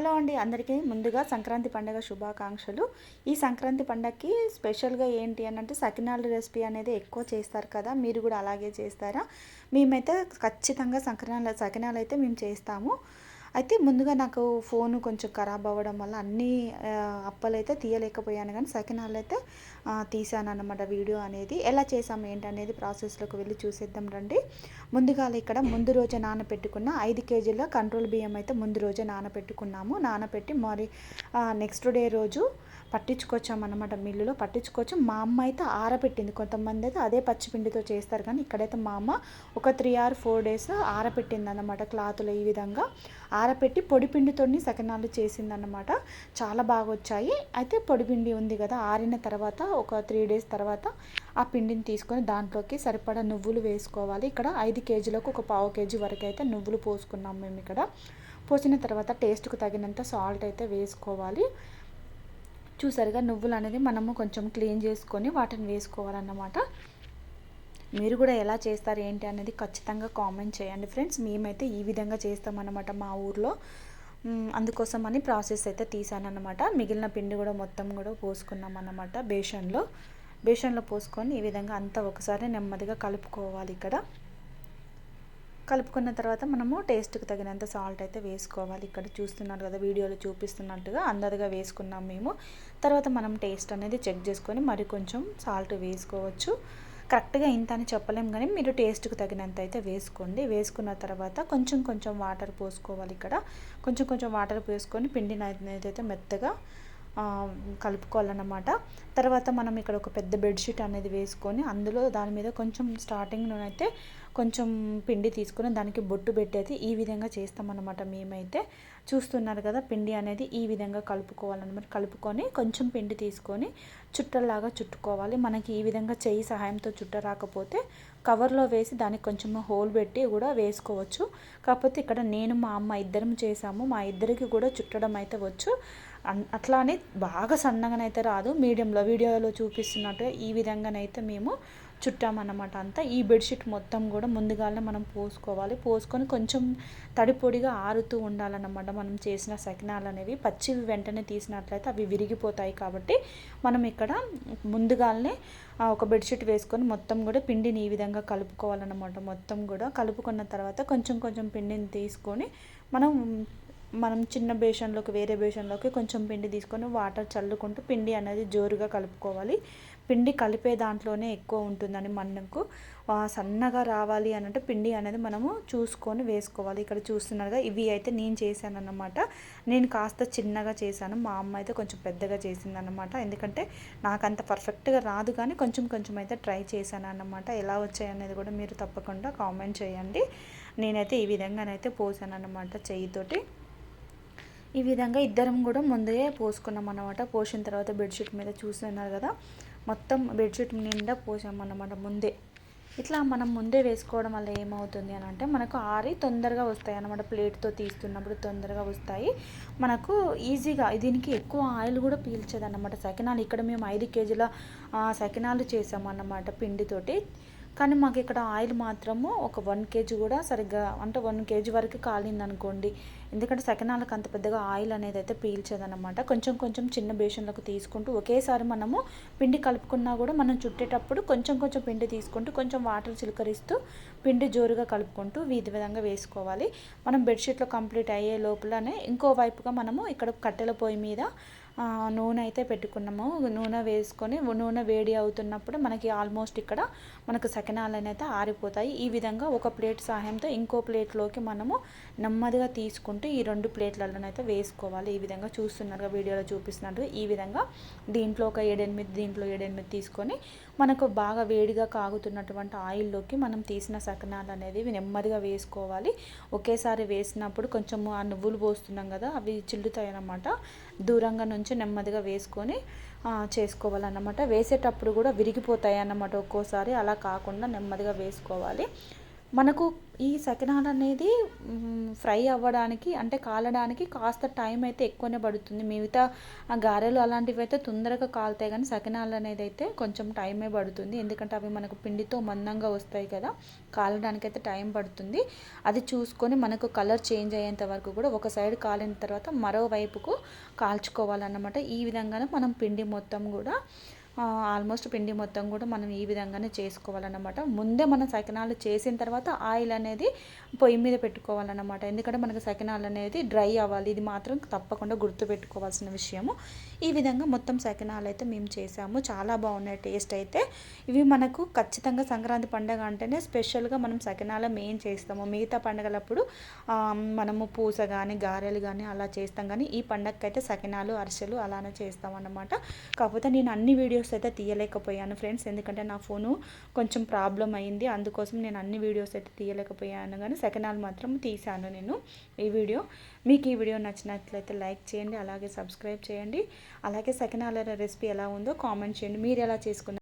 Hello అండి అందరికీ ముందుగా సంక్రాంతి పండుగ శుభాకాంక్షలు. ఈ సంక్రాంతి పండగకి స్పెషల్గా ఏంటి అని అంటే సకినాల రెసిపీ అనేది ఎక్కువ చేస్తారు కదా మీరు కూడా అలాగే చేస్తారా? మేమైతే ఖచ్చితంగా సంక్రాంతి సకినాలు అయితే మేము చేస్తాము. అయితే ముందుగా నాకు ఫోన్ కొంచెం ఖరాబ్ అవ్వడం వల్ల అన్ని అప్పలు అయితే తీయలేకపోయాను కానీ సకినాలు అయితే తీసాను అనమాట వీడియో అనేది. ఎలా చేసాము ఏంటనేది ప్రాసెస్లోకి వెళ్ళి చూసేద్దాం రండి. ముందుగా ఇక్కడ ముందు రోజే నానపెట్టుకున్న ఐదు కేజీల కంట్రోల్ బియ్యం అయితే ముందు రోజే నానపెట్టుకున్నాము. నానపెట్టి మరి నెక్స్ట్ డే రోజు పట్టించుకొచ్చామన్నమాట. మిల్లులో పట్టించుకొచ్చి. మా అమ్మ అయితే ఆరబెట్టింది. కొంతమంది అయితే అదే పచ్చిపిండితో చేస్తారు. కానీ ఇక్కడైతే మా అమ్మ ఒక త్రీ ఆర్ ఫోర్ డేస్ ఆరబెట్టింది అన్నమాట క్లాతులు ఈ విధంగా. ఆరబెట్టి పొడిపిండితో సకినాలు చేసిందన్నమాట. చాలా బాగా వచ్చాయి అయితే పొడిపిండి ఉంది కదా ఆరిన తర్వాత ఒక త్రీ డేస్ తర్వాత ఆ పిండిని తీసుకొని దాంట్లోకి సరిపడా నువ్వులు వేసుకోవాలి. ఇక్కడ ఐదు కేజీలకు ఒక పావు కేజీ వరకు అయితే నువ్వులు పోసుకున్నాం మేము ఇక్కడ పోసిన తర్వాత టేస్ట్కు తగినంత సాల్ట్ అయితే వేసుకోవాలి. చూసారుగా నువ్వులు అనేది మనము కొంచెం క్లీన్ చేసుకొని వాటిని వేసుకోవాలన్నమాట. మీరు కూడా ఎలా చేస్తారు ఏంటి అనేది ఖచ్చితంగా కామెంట్ చేయండి ఫ్రెండ్స్. మేమైతే ఈ విధంగా చేస్తామన్నమాట మా ఊర్లో. అందుకోసం అని ప్రాసెస్ అయితే తీసానన్నమాట. మిగిలిన పిండి కూడా మొత్తం కూడా పోసుకున్నాం అన్నమాట బేషన్లో. బేషన్లో పోసుకొని ఈ విధంగా అంతా ఒకసారి నెమ్మదిగా కలుపుకోవాలి ఇక్కడ. కలుపుకున్న తర్వాత మనము టేస్ట్కి తగినంత సాల్ట్ అయితే వేసుకోవాలి. ఇక్కడ చూస్తున్నారు కదా వీడియోలో చూపిస్తున్నట్టుగా అందరిగా వేసుకున్నాం మేము. తర్వాత మనం టేస్ట్ అనేది చెక్ చేసుకొని మరి కొంచెం సాల్ట్ వేసుకోవచ్చు. కరెక్ట్గా ఇంత అని చెప్పలేం కానీ మీరు టేస్ట్కి తగినంత అయితే వేసుకోండి. వేసుకున్న తర్వాత కొంచెం కొంచెం వాటర్ పోసుకోవాలి ఇక్కడ. కొంచెం కొంచెం వాటర్ పోసుకొని పిండిని అయితే మెత్తగా కలుపుకోవాలన్నమాట. తర్వాత మనం ఇక్కడ ఒక పెద్ద బెడ్షీట్ అనేది వేసుకొని అందులో దాని మీద కొంచెం స్టార్టింగ్లోనైతే కొంచెం పిండి తీసుకొని దానికి బొట్టు పెట్టేది ఈ విధంగా చేస్తామన్నమాట మేమైతే. చూస్తున్నారు కదా పిండి అనేది ఈ విధంగా కలుపుకోవాలన్నమాట. కలుపుకొని కొంచెం పిండి తీసుకొని చుట్టలాగా చుట్టుకోవాలి. మనకి ఈ విధంగా చెయ్యి సహాయంతో చుట్ట రాకపోతే కవర్లో వేసి దానికి కొంచెం హోల్ పెట్టి కూడా వేసుకోవచ్చు. కాకపోతే ఇక్కడ నేను మా అమ్మ ఇద్దరం చేసాము మా ఇద్దరికి కూడా చుట్టడం అయితే వచ్చు. అట్లానే బాగా సన్నగానైతే రాదు. మీడియంలో వీడియోలో చూపిస్తున్నట్టు ఈ విధంగానైతే మేము చుట్టామన్నమాట అంతా. ఈ బెడ్షీట్ మొత్తం కూడా ముందుగానే మనం పోసుకోవాలి. పోసుకొని కొంచెం తడిపొడిగా ఆరుతూ ఉండాలన్నమాట. మనం చేసిన సకినాలు అనేవి పచ్చివి వెంటనే తీసినట్లయితే అవి విరిగిపోతాయి కాబట్టి మనం ఇక్కడ ముందుగానే ఒక బెడ్షీట్ వేసుకొని మొత్తం కూడా పిండిని ఈ విధంగా కలుపుకోవాలన్నమాట. మొత్తం కూడా కలుపుకున్న తర్వాత కొంచెం కొంచెం పిండిని తీసుకొని మనం మనం చిన్న బేషన్లోకి వేరే బేషన్లోకి కొంచెం పిండి తీసుకొని వాటర్ చల్లుకుంటూ పిండి అనేది జోరుగా కలుపుకోవాలి. పిండి కలిపే దాంట్లోనే ఎక్కువ ఉంటుందని మనకు సన్నగా రావాలి అని అంటే పిండి అనేది మనము చూసుకొని వేసుకోవాలి. ఇక్కడ చూస్తున్నారుగా ఇవి అయితే నేను చేశాను అన్నమాట నేను కాస్త చిన్నగా చేశాను. మా అమ్మ అయితే కొంచెం పెద్దగా చేసిందన్నమాట. ఎందుకంటే నాకు అంత పర్ఫెక్ట్గా రాదు కానీ కొంచెం కొంచెం అయితే ట్రై చేశాను అన్నమాట ఎలా వచ్చాయి అనేది కూడా మీరు తప్పకుండా కామెంట్ చేయండి. నేనైతే ఈ విధంగానైతే పోసాను అన్నమాట చెయ్యితోటి ఈ విధంగా ఇద్దరం కూడా ముందే పోసుకున్నాం అనమాట పోసిన తర్వాత బెడ్షీట్ మీద చూస్తున్నారు కదా మొత్తం బెడ్షీట్ నిండా పోసామన్నమాట ముందే. ఇట్లా మనం ముందే వేసుకోవడం వల్ల ఏమవుతుంది అని అంటే మనకు ఆరి తొందరగా వస్తాయి అన్నమాట ప్లేట్తో తీస్తున్నప్పుడు తొందరగా వస్తాయి. మనకు ఈజీగా దీనికి ఎక్కువ ఆయిల్ కూడా పీల్చదు అన్నమాట సకినాలు. ఇక్కడ మేము ఐదు కేజీల సకినాలు చేసామన్నమాట పిండితోటి. కానీ మాకు ఇక్కడ ఆయిల్ మాత్రము ఒక వన్ కేజీ కూడా సరిగ్గా అంటే వన్ కేజీ వరకు కాలిందనుకోండి. ఎందుకంటే సకినాలకు అంత పెద్దగా ఆయిల్ అనేది అయితే పీల్చదనమాట కొంచెం కొంచెం చిన్న బేషన్లకు తీసుకుంటూ ఒకేసారి మనము పిండి కలుపుకున్నా కూడా మనం చుట్టేటప్పుడు కొంచెం కొంచెం పిండి తీసుకుంటూ కొంచెం వాటర్ చిలకరిస్తూ పిండి జోరుగా కలుపుకుంటూ వీధి విధంగా వేసుకోవాలి. మనం బెడ్షీట్లో కంప్లీట్ అయ్యే లోపలనే ఇంకో వైపుగా మనము ఇక్కడ కట్టెల పొయ్యి మీద నూనె అయితే పెట్టుకున్నాము. నూనె వేసుకొని నూనె వేడి అవుతున్నప్పుడు మనకి ఆల్మోస్ట్ ఇక్కడ మనకు సకినాలు అయితే ఆరిపోతాయి. ఈ విధంగా ఒక ప్లేట్ సహాయంతో ఇంకో ప్లేట్లోకి మనము నెమ్మదిగా తీసుకుంటూ ఈ రెండు ప్లేట్లలోనైతే వేసుకోవాలి. ఈ విధంగా చూస్తున్నారు వీడియోలో చూపిస్తున్నట్టు ఈ విధంగా దీంట్లో ఒక ఏడెనిమిది దీంట్లో ఏడెనిమిది తీసుకొని మనకు బాగా వేడిగా కాగుతున్నటువంటి ఆయిల్లోకి మనం తీసిన సకనాలు అనేది నెమ్మదిగా వేసుకోవాలి. ఒకేసారి వేసినప్పుడు కొంచెం ఆ నువ్వులు పోస్తున్నాం కదా అవి చిల్లుతాయి అన్నమాట దూరంగా నుంచి నెమ్మదిగా వేసుకొని చేసుకోవాలన్నమాట. వేసేటప్పుడు కూడా విరిగిపోతాయి అన్నమాట ఒక్కోసారి. అలా కాకుండా నెమ్మదిగా వేసుకోవాలి. మనకు ఈ సకినాలు అనేది ఫ్రై అవ్వడానికి అంటే కాలడానికి కాస్త టైం అయితే ఎక్కువనే పడుతుంది. మిగతా గారెలు అలాంటివి అయితే తొందరగా కాలుతాయి కానీ సకినాలు అనేది అయితే కొంచెం టైమే పడుతుంది. ఎందుకంటే అవి మనకు పిండితో మందంగా వస్తాయి కదా కాలడానికి అయితే టైం పడుతుంది. అది చూసుకొని మనకు కలర్ చేంజ్ అయ్యేంత వరకు కూడా ఒక సైడ్ కాలిన తర్వాత మరోవైపుకు కాల్చుకోవాలన్నమాట. ఈ విధంగానే మనం పిండి మొత్తం కూడా ఆల్మోస్ట్ పిండి మొత్తం కూడా మనం ఈ విధంగానే చేసుకోవాలన్నమాట. ముందే మనం సకినాలు చేసిన తర్వాత ఆయిల్ అనేది పొయ్యి మీద పెట్టుకోవాలన్నమాట. ఎందుకంటే మనకు సకినాలు అనేది డ్రై అవ్వాలి. ఇది మాత్రం తప్పకుండా గుర్తుపెట్టుకోవాల్సిన విషయము. ఈ విధంగా మొత్తం సకినాలు అయితే మేము చేసాము. చాలా బాగున్నాయి టేస్ట్ అయితే. ఇవి మనకు ఖచ్చితంగా సంక్రాంతి పండుగ అంటేనే స్పెషల్గా మనం సకినాలు మెయిన్ చేస్తాము. మిగతా పండుగలప్పుడు మనము పూస కానీ గారెలు కానీ అలా చేస్తాం. కానీ ఈ పండగకైతే సకినాలు అరిసెలు అలానే చేస్తాం అన్నమాట కాకపోతే నేను అన్ని వీడియోస్ అయితే తీయలేకపోయాను ఫ్రెండ్స్. ఎందుకంటే నా ఫోను కొంచెం ప్రాబ్లం అయింది. అందుకోసం నేను అన్ని వీడియోస్ అయితే తీయలేకపోయాను. కానీ సెకండ్ మాత్రం తీశాను నేను ఈ వీడియో. మీకు ఈ వీడియో నచ్చినట్లయితే లైక్ చేయండి అలాగే సబ్స్క్రైబ్ చేయండి. అలాగే సెకండ్ హాల్ రెసిపీ ఎలా ఉందో కామెంట్ చేయండి. మీరు ఎలా చేసుకున్నారు